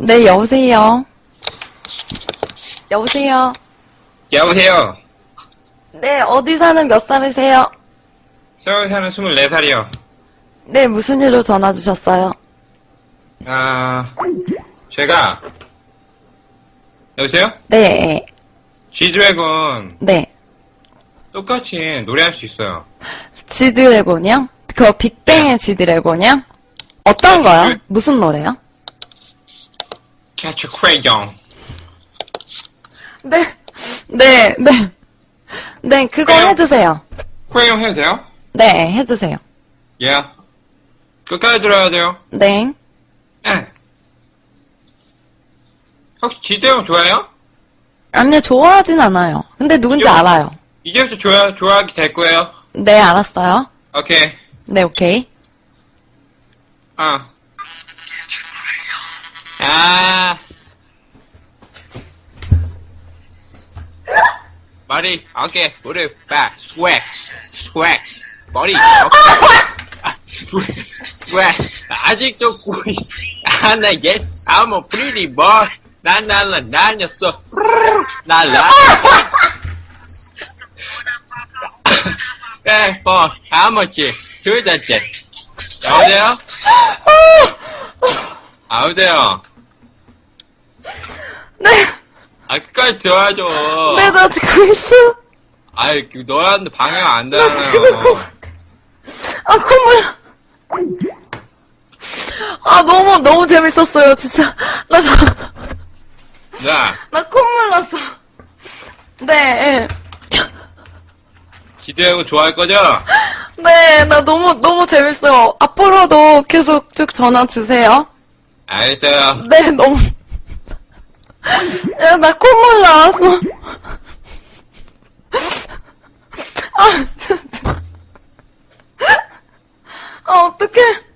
네, 여보세요. 여보세요. 여보세요. 네, 어디 사는 몇 살이세요? 서울 사는 24살이요. 네, 무슨 일로 전화 주셨어요? 아, 제가, 여보세요? 네, G드래곤 네. 똑같이 노래할 수 있어요. 지드래곤이요? 그거 빅뱅의 지드래곤이요? 어떤 거요? 무슨 노래요? Catch a Crayon. 네, 네, 네. 네, 그거 왜요? 해주세요. Crayon 해도 돼요? 네, 해주세요. 예. 끝까지 들어야 돼요. 네. 예. 혹시 G드래곤 좋아해요? 아니요, 좋아하진 않아요. 근데 누군지 요- 알아요. 이제부터 좋아, 좋아하게 될 거예요. 네, 알았어요. 오케이. 네, 오케이. 아. 아. 머리, 어깨, 무릎, 발, 스웩, 스웩, 머리, 어깨, 아, 스웩, 아직도 구이, 아, 나 yes, I'm a pretty boy, 난 날라 날렸어, 날라. 네, 뭐, 아무지, 둘 다째. 여보세요? 아, 여보세요? 네, 아, 끝까지 들어야죠. 네, 나 듣고 있어. 아이, 그 너한테 방해가 안나 죽을 것. 같아. 아, 콧물. 아, 너무, 너무 재밌었어요, 진짜. 나, 저- 자, 나 콧물 났어. 네, 기대하고 좋아할 거죠? 네, 나 너무, 너무 재밌어요. 앞으로도 계속 쭉 전화 주세요. 알겠어요. 네, 너무. 야, 나 콧물 나왔어. 아, 진짜. 아, 어떡해.